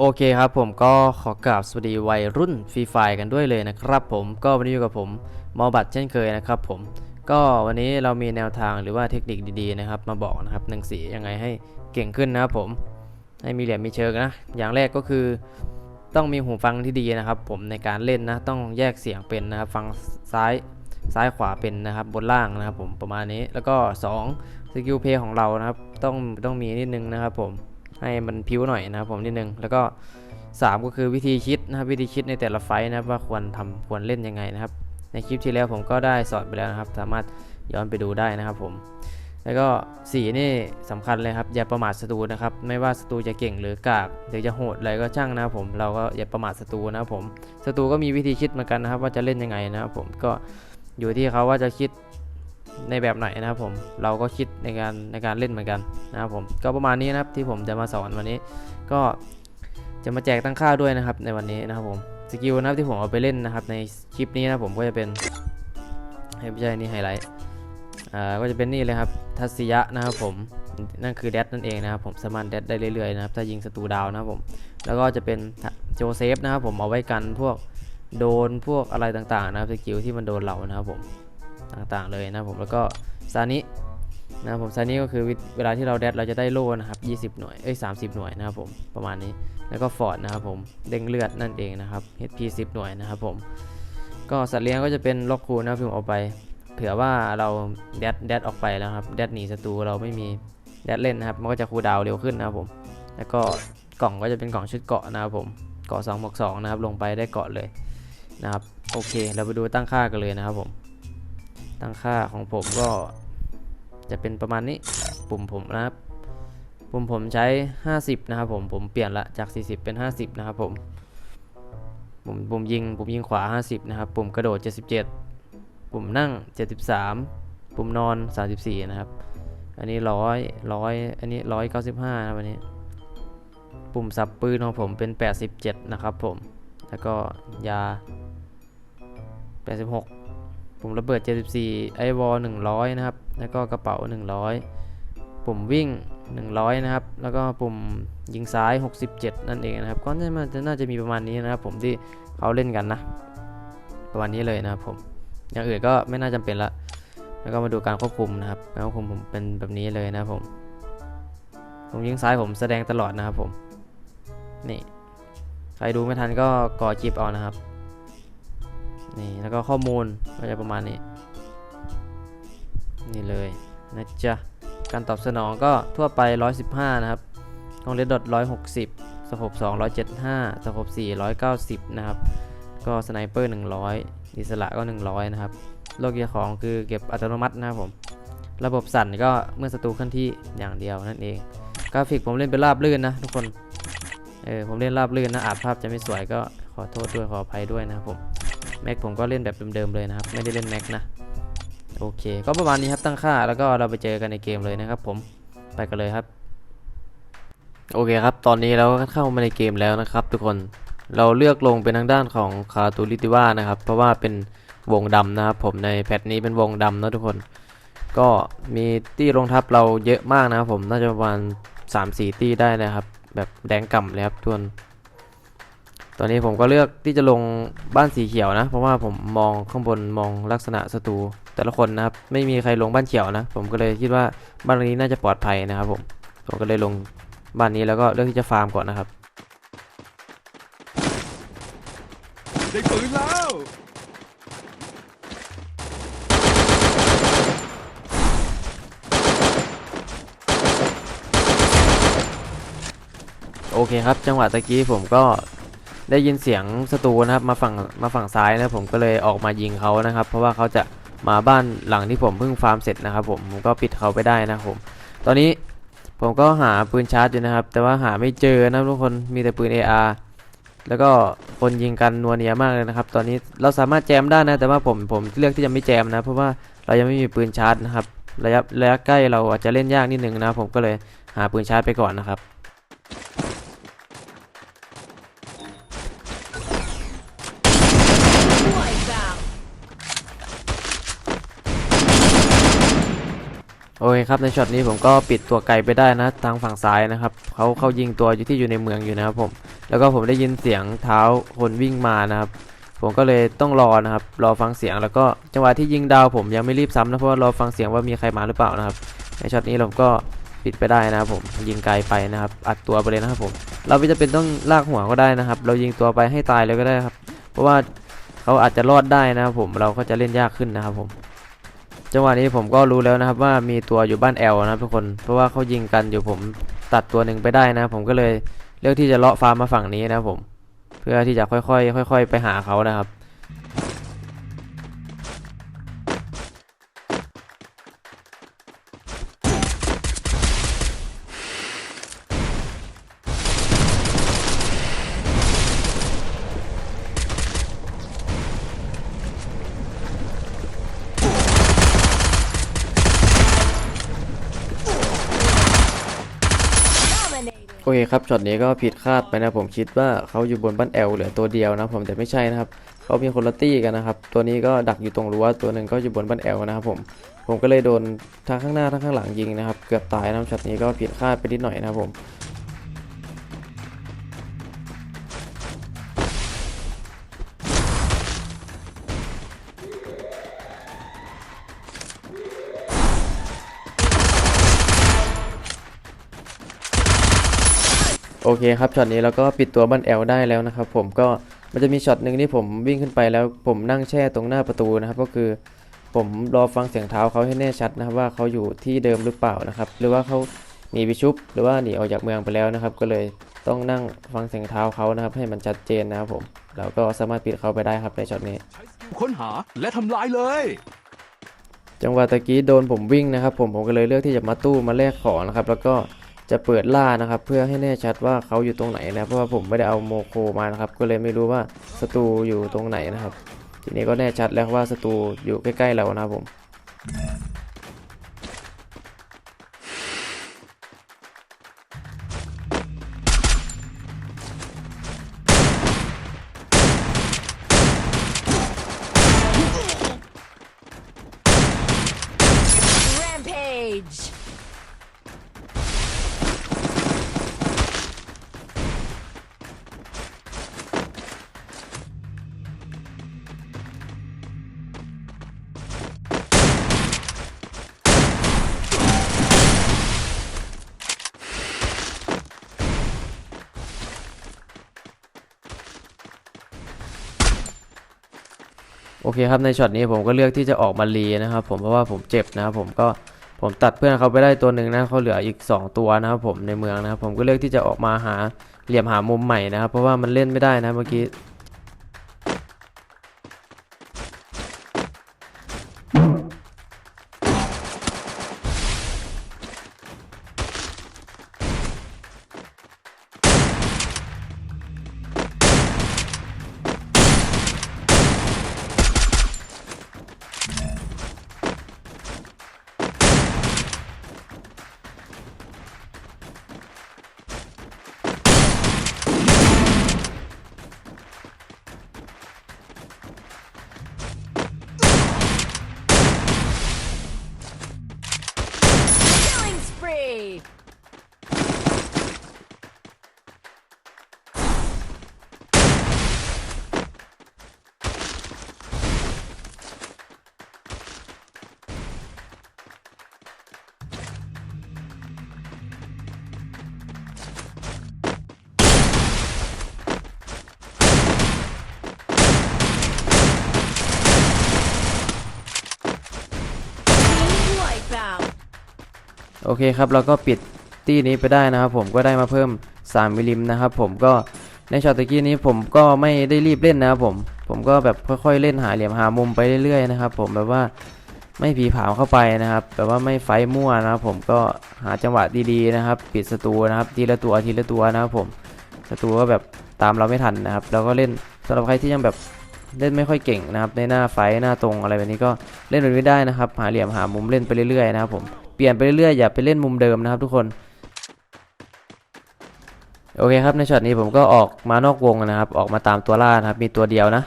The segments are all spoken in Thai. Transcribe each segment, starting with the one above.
โอเคครับผมก็ขอกราบสวัสดีวัยรุ่นฟรีไฟกันด้วยเลยนะครับผมก็วันนี้อยู่กับผมมอบัตเช่นเคยนะครับผมก็วันนี้เรามีแนวทางหรือว่าเทคนิคดีๆนะครับ มาบอกนะครับหนังสียังไงให้เก่งขึ้นนะครับผมให้มีเหลี่ยมมีเชิงนะ อย่างแรกก็คือ ต้องมีหูฟังที่ดีนะครับ ผมในการเล่นนะต้องแยกเสียงเป็นนะครับฟังซ้ายซ้ายขวาเป็นนะครับบนล่างนะครับผมประมาณนี้แล้วก็2สกิลเพย์ของเรานะครับต้องต้องมีนิดนึงนะครับผม ให้มันพิ้วหน่อยนะครับผมนิดนึงแล้วก็ 3 ก็คือวิธีคิดนะครับวิธีคิดในแต่ละไฟนะครับว่าควรทำควรเล่นยังไงนะครับ ในคลิปที่แล้วผมก็ได้สอนไปแล้วนะครับ สามารถย้อนไปดูได้นะครับผมแล้วก็สีนี่สำคัญเลยครับอย่าประมาทศัตรูนะครับไม่ว่าศัตรูจะเก่งหรือกากหรือจะโหดอะไรก็ช่างนะครับผมเราก็อย่าประมาทศัตรูนะครับผมศัตรูก็มีวิธีคิดเหมือนกันนะครับ ว่าจะเล่นยังไงนะครับผมก็อยู่ที่เขาว่าจะคิด ในแบบไหนนะครับผมเราก็คิดในการในการเล่นเหมือนกันนะครับผมก็ประมาณนี้นะครับที่ผมจะมาสอนวันนี้ ก็จะมาแจกตั้งค่าด้วยนะครับในวันนี้นะครับผมสกิลนะครับที่ผมเอาไปเล่นนะครับในคลิปนี้นะผมก็จะเป็นให้ไม่ใช่นี่ไฮไลท์อ่าก็จะเป็นนี่เลยครับทัศยะนะครับผมนั่นคือแดดนั่นเองนะครับผมสามารถแดดได้เรื่อยๆนะครับถ้ายิงศัตรูดาวนะครับผมแล้วก็จะเป็นโจเซฟนะครับผมเอาไว้กันพวกโดนพวกอะไรต่างๆนะครับสกิลที่มันโดนเรานะครับผม ต่างๆเลยนะผมแล้วก็ซานินะครับผมซส์นี้ก็คือเวลาที่เราแดดเราจะได้โล่นะครับ20 หน่วยเอ้ย30 หน่วยนะครับผมประมาณนี้แล้วก็ฟอร์ดนะครับผมเด้งเลือดนั่นเองนะครับ HP 10 หน่วยนะครับผมก็สัตว์เลี้ยงก็จะเป็นล็อกคูนะครับผมเอาไป เผื่อว่าเราแดดแดดออกไปแล้วครับแดดหนีศัตรูเราไม่มีแดดเล่นนะครับมันก็จะคูดาวเร็วขึ้นนะครับผม แล้วก็กล่องก็จะเป็นกล่องชุดเกาะนะครับผมเกาะ2บวก2นะครับลงไปได้เกาะเลยนะครับโอเค เราไปดูตั้งค่ากันเลยนะครับผม ตั้งค่าของผมก็จะเป็นประมาณนี้ปุ่มผมนะครับ ปุ่มผมใช้ 50 นะครับผมผมเปลี่ยนละจาก 40 เป็น 50 นะครับผมปุ่มปุ่มยิงปุ่มยิงขวา 50 นะครับ ปุ่มกระโดด 77 ปุ่มนั่ง 73 ปุ่มนอน 34 นะครับ อันนี้ร้อยร้อยอันนี้ร้อยเก้าสิบห้านะครับอันนี้ ปุ่มสับปืนของผมเป็น 87 นะครับผม แล้วก็ยา 86 ปุ่มระเบิด 74 ไอวอล100 นะครับ แล้วก็กระเป๋า 100 ปุ่มวิ่ง 100 นะครับ แล้วก็ปุ่มยิงซ้าย 67 นั่นเองนะครับ ก็น่าจะน่าจะมีประมาณนี้นะครับ ผมที่เขาเล่นกันนะ ประมาณนี้เลยนะครับผม อย่างอื่นก็ไม่น่าจำเป็นละ แล้วก็มาดูการควบคุมนะครับ การควบคุมผมเป็นแบบนี้เลยนะครับผม ผมยิงซ้ายผมแสดงตลอดนะครับผม นี่ ใครดูไม่ทันก็กอจิบเอานะครับ นี่แล้วก็ข้อมูลก็จะประมาณนี้ นี่เลยนะจ๊ะ การตอบสนองก็ทั่วไป 115 นะครับกองเลดดอท160 สโคป2 175 สโคป4 190 นะครับ ก็สไนเปอร์ 100 อิสระก็ 100 นะครับ โลกเกียร์ของคือเก็บอัตโนมัตินะครับผม ระบบสั่นก็เมื่อศัตรูเคลื่อนที่อย่างเดียวนั่นเอง กราฟิกผมเล่นเป็นราบลื่นนะทุกคน เออผมเล่นราบลื่นนะอาจภาพจะไม่สวยก็ขอโทษด้วยขออภัยด้วยนะครับผม แม็กผมก็เล่นแบบเดิมๆเลยนะครับ ไม่ได้เล่นแม็กนะ โอเค ก็ประมาณนี้ครับตั้งค่าแล้วก็เราไปเจอกันในเกมเลยนะครับผมไปกันเลยครับ โอเคครับ ตอนนี้เราก็เข้ามาในเกมแล้วนะครับ ทุกคนเราเลือกลงเป็นทางด้านของคาตูลิติว่านะครับ เพราะว่าเป็นวงดำนะครับผมในแพทนี้เป็นวงดำนะทุกคน ก็มีตี้รองทัพเราเยอะมากนะครับผมน่าจะประมาณ3-4ตี้ได้นะครับ แบบแดงก่ำเลยครับทุกคน ตอนนี้ผมก็เลือกที่จะลงบ้านสีเขียวนะ เพราะว่าผมมองข้างบนมองลักษณะศัตรูแต่ละคนนะครับไม่มีใครลงบ้านเขียวนะ ผมก็เลยคิดว่าบ้านหลังนี้น่าจะปลอดภัยนะครับผมผมก็เลยลงบ้านนี้แล้วก็เลือกที่จะฟาร์มก่อนนะครับได้ปืนแล้วโอเคครับ จังหวะตะกี้ผมก็ ได้ยินเสียงศัตรูนะครับมาฝั่งมาฝั่งซ้ายนะผมก็เลยออกมายิงเขานะครับ เพราะว่าเขาจะมาบ้านหลังที่ผมเพิ่งฟาร์มเสร็จนะครับผมผมก็ปิดเขาไปได้นะครับผมตอนนี้ผมก็หาปืนชาร์จอยู่นะครับ แต่ว่าหาไม่เจอนะทุกคนมีแต่ปืน AR แล้วก็คนยิงกันนัวเนียมากเลยนะครับ ตอนนี้เราสามารถแจมได้นะ แต่ว่าผมผมเลือกที่จะไม่แจมนะ เพราะว่าเรายังไม่มีปืนชาร์จนะครับระยะระยะใกล้เราอาจจะเล่นยากนิดนึงนะ ผมก็เลยหาปืนชาร์จไปก่อนนะครับ โอเคครับในช็อตนี้ผมก็ปิดตัวไกลไปได้นะทางฝั่งซ้ายนะครับเขาเข้ายิงตัวอยู่ที่อยู่ในเมืองอยู่นะครับผมแล้วก็ผมได้ยินเสียงเท้าคนวิ่งมานะครับ ผมก็เลยต้องรอนะครับ รอฟังเสียงแล้วก็จังหวะที่ยิงดาวผมยังไม่รีบซ้ำนะเพราะว่ารอฟังเสียงว่ามีใครมาหรือเปล่านะครับ ในช็อตนี้ผมก็ปิดไปได้นะครับผมยิงไกลไปนะครับ อัดตัวไปเลยนะครับผม เราไม่จะเป็นต้องลากหัวก็ได้นะครับ เรายิงตัวไปให้ตายเลยก็ได้ครับ เพราะว่าเขาอาจจะรอดได้นะครับผมเราก็จะเล่นยากขึ้นนะครับผม จังหวะนี้ผมก็รู้แล้วนะครับว่ามีตัวอยู่บ้านแอลนะครับทุกคน เพราะว่าเขายิงกันอยู่ผมตัดตัวหนึ่งไปได้นะผมก็เลยเลือกที่จะเลาะฟาร์มมาฝั่งนี้นะผม เพื่อที่จะค่อยๆค่อย ๆ ไปหาเขานะครับ โอเคครับช็อตนี้ก็ผิดคาดไปนะผมคิดว่าเขาอยู่บนบ้านแอลเหลือตัวเดียวนะผมแต่ไม่ใช่นะครับเขามีคนละตี้กันนะครับตัวนี้ก็ดักอยู่ตรงรั้วตัวหนึ่งก็อยู่บนบ้านแอลนะครับผมผมก็เลยโดนทั้งข้างหน้าทั้งข้างหลังยิงนะครับเกือบตายนะช็อตนี้ก็ผิดคาดไปนิดหน่อยนะครับผม โอเคครับช็อตนี้เราก็ปิดตัวบ้านแอลได้แล้วนะครับ ผมก็มันจะมีช็อตหนึ่งที่ผมวิ่งขึ้นไปแล้วผมนั่งแช่ตรงหน้าประตูนะครับ ก็คือผมรอฟังเสียงเท้าเขาให้แน่ชัดนะครับว่าเขาอยู่ที่เดิมหรือเปล่านะครับ หรือว่าเขาหนีไปชุบ หรือว่าหนีออกจากเมืองไปแล้วนะครับ ก็เลยต้องนั่งฟังเสียงเท้าเขานะครับ ให้มันชัดเจนนะครับผมเราก็สามารถปิดเขาไปได้ครับในช็อตนี้ค้นหาและทำลายเลย จังหวะตะกี้โดนผมวิ่งนะครับ ผมผมก็เลยเลือกที่จะมาตู้มาแลกของนะครับ แล้วก็ จะเปิดล่านะครับ เพื่อให้แน่ชัดว่าเขาอยู่ตรงไหนนะเพราะว่าผมไม่ได้เอาโมโคมานะครับ ก็เลยไม่รู้ว่าศัตรูอยู่ตรงไหนนะครับ ทีนี้ก็แน่ชัดแล้วว่าศัตรูอยู่ใกล้ๆเรานะครับผม โอเคครับในช็อตนี้ผมก็เลือกที่จะออกมาลีนะครับผมเพราะว่าผมเจ็บนะครับผมก็ผมตัดเพื่อนเขาไปได้ตัวหนึ่งนะเขาเหลืออีก 2 ตัวนะครับผมในเมืองนะครับผมก็เลือกที่จะออกมาหาเหลี่ยมหามุมใหม่นะครับเพราะว่ามันเล่นไม่ได้นะเมื่อกี้ โอเคครับเราก็ปิดตี้นี้ไปได้นะครับ ผมก็ได้มาเพิ่ม 3มิลลิมนะครับ ผมก็ในช็อตตะกี้นี้ผมก็ไม่ได้รีบเล่นนะครับผมผมก็แบบค่อยๆเล่นหาเหลี่ยมหามุมไปเรื่อยๆนะครับ ผมแบบว่าไม่ผีผามเข้าไปนะครับแบบว่าไม่ไฟมั่วนะครับ ผมก็หาจังหวะดีๆนะครับ ปิดศัตรูนะครับทีละตัวทีละตัวนะครับ ผมศัตรูก็แบบตามเราไม่ทันนะครับเราก็เล่นสำหรับใครที่ยังแบบเล่นไม่ค่อยเก่งนะครับ ในหน้าไฟหน้าตรงอะไรแบบนี้ก็เล่นแบบนี้ได้นะครับ หาเหลี่ยมหามุมเล่นไปเรื่อยๆนะครับผม เปลี่ยนไปเรื่อยๆอย่าไปเล่นมุมเดิมนะครับทุกคน โอเคครับในช็อตนี้ผมก็ออกมานอกวงนะครับ ออกมาตามตัวล่านะครับ มีตัวเดียวนะ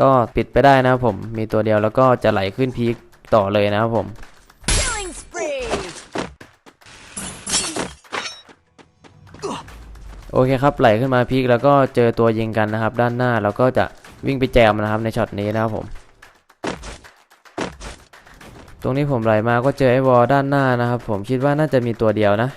ก็ปิดไปได้นะครับผมมีตัวเดียวแล้วก็จะไหลขึ้นพีคต่อเลยนะครับผมโอเคครับไหลขึ้นมาพีคแล้วก็เจอตัวยิงกันนะครับ ด้านหน้าเราก็จะวิ่งไปแจมนะครับในช็อตนี้นะครับผม ตรงนี้ผมไหลมาก็เจอไอ้วอลด้านหน้านะครับ ผมคิดว่าน่าจะมีตัวเดียวนะ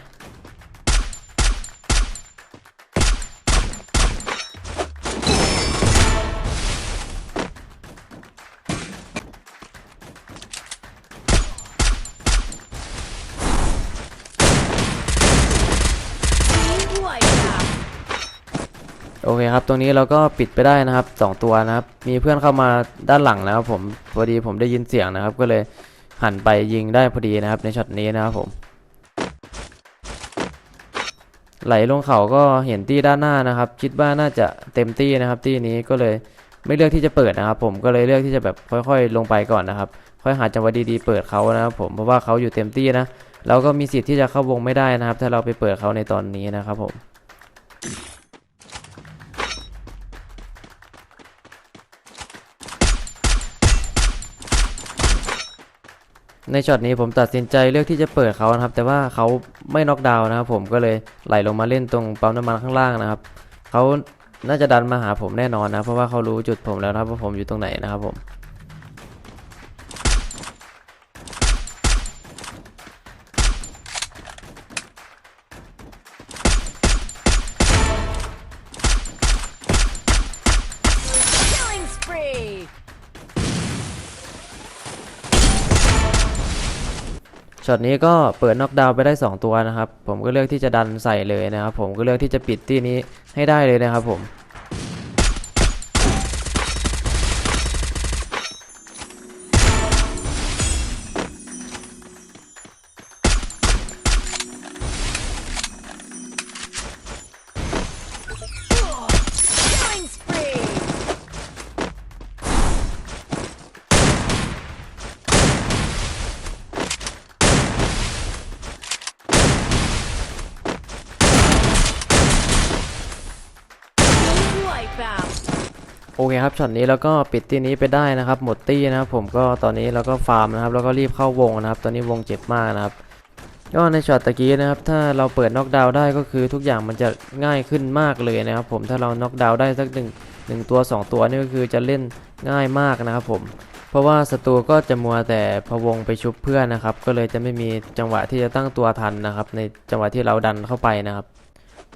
โอเคครับ ตรงนี้เราก็ปิดไปได้นะครับสองตัวนะครับ มีเพื่อนเข้ามาด้านหลังนะครับผม พอดีผมได้ยินเสียงนะครับก็เลย หันไปยิงได้พอดีนะครับ ในช็อตนี้นะครับผม ไหลลงเขาก็เห็นตี้ด้านหน้านะครับ คิดว่าน่าจะเต็มตี้นะครับ ตี้นี้ก็เลยไม่เลือกที่จะเปิดนะครับ ผมก็เลยเลือกที่จะแบบค่อย ๆ ลงไปก่อนนะครับ ค่อยหาจังหวะดีๆเปิดเขานะครับผมเพราะว่าเขาอยู่เต็มตี้นะเราก็มีสิทธิ์ที่จะเข้าวงไม่ได้นะครับ ถ้าเราไปเปิดเขาในตอนนี้นะครับผม ในช็อตนี้ผมตัดสินใจเลือกที่จะเปิดเขานะครับ แต่ว่าเขาไม่น็อกดาวน์นะครับผมก็เลยไหลลงมาเล่นตรงปั๊มน้ำมันข้างล่างนะครับเขาน่าจะดันมาหาผมแน่นอนนะ เพราะว่าเขารู้จุดผมแล้วนะครับว่าผมอยู่ตรงไหนนะครับผม ช็อตนี้ก็เปิดน็อกดาวน์ไปได้ 2 ตัวนะครับ ผมก็เลือกที่จะดันใส่เลยนะครับ ผมก็เลือกที่จะปิดที่นี้ให้ได้เลยนะครับผม โอเคครับช็อตนี้แล้วก็ปิดที่นี้ไปได้นะครับ หมดตี้นะครับผมก็ตอนนี้เราก็ฟาร์มนะครับแล้วก็รีบเข้าวงนะครับ ตอนนี้วงเจ็บมากนะครับก็ในช็อตตะกี้นะครับ ถ้าเราเปิดน็อกดาวน์ได้ก็คือทุกอย่างมันจะง่ายขึ้นมากเลยนะครับ ผมถ้าเราน็อกดาวน์ได้สักหนึ่งหนึ่งตัว 2 ตัวนี่ก็คือจะเล่นง่ายมากนะครับผมเพราะว่าศัตรูก็จะมัวแต่พะวงไปชุบเพื่อนนะครับ ก็เลยจะไม่มีจังหวะที่จะตั้งตัวทันนะครับ ในจังหวะที่เราดันเข้าไปนะครับ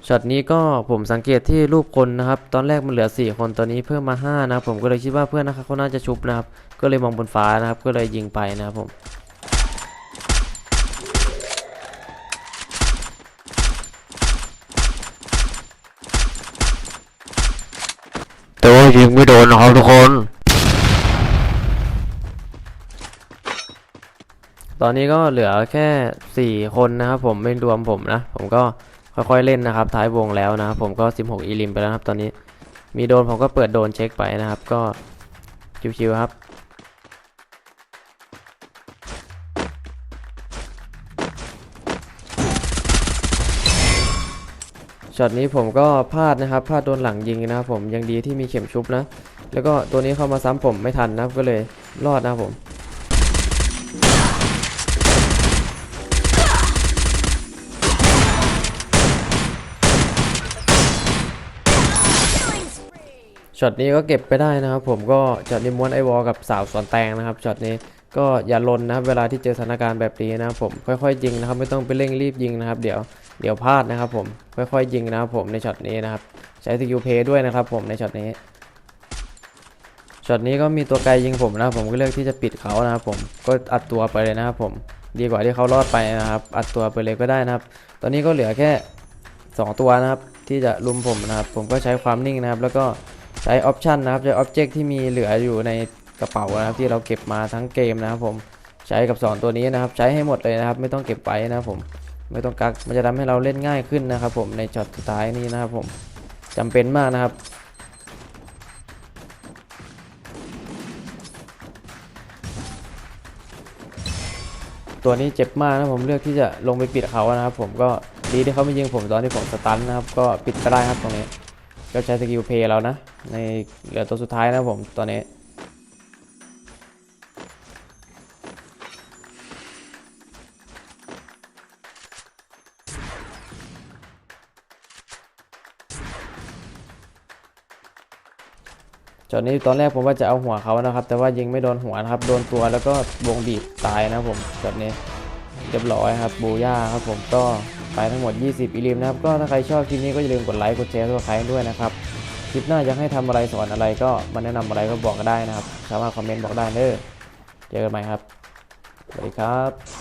ช็อตนี้ก็ผมสังเกตที่รูปคนนะครับ ตอนแรกมันเหลือ 4 คนตอนนี้เพิ่มมา 5 นะครับ ผมก็เลยคิดว่าเพื่อนนะครับเขาน่าจะชุบนะครับ ก็เลยมองบนฟ้านะครับ ก็เลยยิงไปนะครับผมแต่ว่ายิงไม่โดนนะครับทุกคน ตอนนี้ก็เหลือแค่ 4 คนนะครับผมไม่รวมผมนะ ผมก็ ค่อยๆเล่นนะครับ ท้ายวงแล้วนะครับผมก็ 16 อีลิมไปแล้วครับ ตอนนี้มีโดนผมก็เปิดโดนเช็คไปนะครับ ก็ชิวๆครับช็อตนี้ผมก็พลาดนะครับพลาดโดนหลังยิงนะครับผมยังดีที่มีเข็มชุบนะ แล้วก็ตัวนี้เข้ามาซ้ำผมไม่ทันนะครับก็เลยรอดนะครับผม ช็อตนี้ก็เก็บไปได้นะครับ ผมก็ช็อตนี้ม้วนไอวอลกับสาวสวนแตงนะครับช็อตนี้ก็อย่าลนนะครับเวลาที่เจอสถานการณ์แบบนี้นะครับผมค่อยๆยิงนะครับ ไม่ต้องไปเร่งรีบยิงนะครับ เดี๋ยวเดี๋ยวพลาดนะครับ ผมค่อยๆยิงนะครับผมในช็อตนี้นะครับใช้สกิลเพย์ด้วยนะครับ ผมในช็อตนี้ช็อตนี้ก็มีตัวไกลยิงผมนะครับผมก็เลือกที่จะปิดเขานะครับผมก็อัดตัวไปเลยนะครับผมดีกว่าที่เขารอดไปนะครับ อัดตัวไปเลยก็ได้นะครับ ตอนนี้ก็เหลือแค่ 2 ตัวนะครับที่จะลุมผมนะครับ ผมก็ใช้ความนิ่งนะครับ แล้วก็ ใช้ออปชันนะครับใช้ออบเจกต์ที่มีเหลืออยู่ในกระเป๋านะครับที่เราเก็บมาทั้งเกมนะครับผมใช้กับ2ตัวนี้นะครับ ใช้ให้หมดเลยนะครับ ไม่ต้องเก็บไว้นะครับผมไม่ต้องกักมันจะทำให้เราเล่นง่ายขึ้นนะครับผมในช็อตสุดท้ายนี้นะครับผมจำเป็นมากนะครับตัวนี้เจ็บมากนะผมเลือกที่จะลงไปปิดเขานะครับ ผมก็ดีที่เขาไม่ยิงผมตอนที่ผมสตันนะครับ ก็ปิดก็ได้ครับตรงนี้ ก็ใช้สกิลเพย์เรานะ ในเหลือตัวสุดท้ายนะผมตอนนี้จอดนี้ตอนแรกผมว่าจะเอาหัวเขานะครับ แต่ว่ายิงไม่โดนหัวนะครับ โดนตัวแล้วก็วงบีบตายนะผมจอดนี้เรียบร้อยครับบูย่าครับผมก็ไปทั้งหมด 20อีลิมนะครับ ก็ถ้าใครชอบคลิปนี้ก็อย่าลืมกดไลค์กดแชร์ตัวใครด้วยนะครับ คลิปหน้าอยากให้ทำอะไรสอนอะไรก็มาแนะนำอะไรก็บอกก็ได้นะครับ สามารถคอมเมนต์บอกได้เด้อเจอกันใหม่ครับ สวัสดีครับ